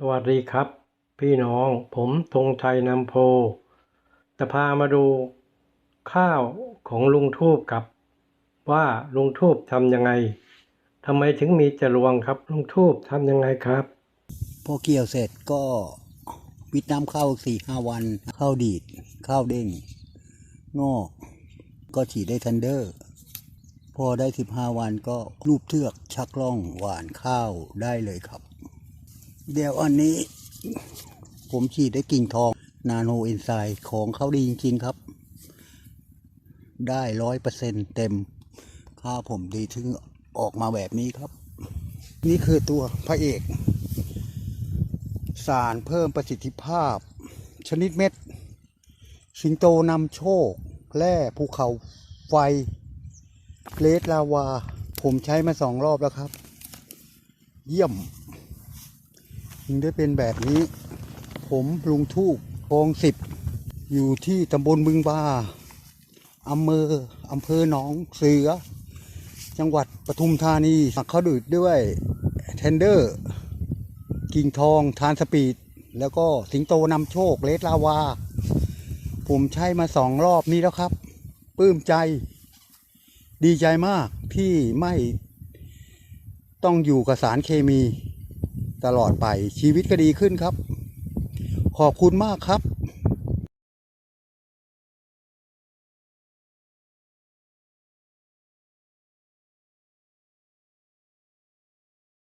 สวัสดีครับ พี่น้องผมธงชัยนำโพ จะพามาดูข้าวของลุงทูบกับ ว่าลุงทูบทำยังไงทำไมถึงมีจรวงครับ ลุงทูบทำยังไงครับ พอเกี่ยวเสร็จก็วิดน้ำเข้าสี่ห้าวันข้าวดีดข้าวเด้งงอก ก็ฉีดได้ทันเดอร์ พอได้สิบห้าวันก็รูปเทือกชักล่องหวานข้าวได้เลยครับ เดี๋ยวอันนี้ ผมฉีดได้กิ่งทอง นาโนเอนไซม์ของเขาดีจริงๆครับ ได้ร้อยเปอร์เซ็นเต็ม ข้าวผมดีถึงออกมาแบบนี้ครับ นี่คือตัวพระเอก สารเพิ่มประสิทธิภาพ ชนิดเม็ด สิงโตนำโชค แร่ภูเขาไฟเลสลาวา ผมใช้มาสองรอบแล้วครับ เยี่ยม ถึงได้เป็นแบบนี้ ผมลุงทูกคองสิบ อยู่ที่ตำบลบึงบาอำเภออำเภอหนองเสือ จังหวัดปทุมธานีเขาดูดด้วยเทนเดอร์ กิ่งทองทานสปีด แล้วก็สิงโตนำโชคเลสลาวา ผมใช้มาสองรอบนี้แล้วครับปลื้มใจ ดีใจมากที่ไม่ต้องอยู่กับสารเคมี ตลอดไปชีวิตก็ดีขึ้นครับ ขอบคุณมากครับ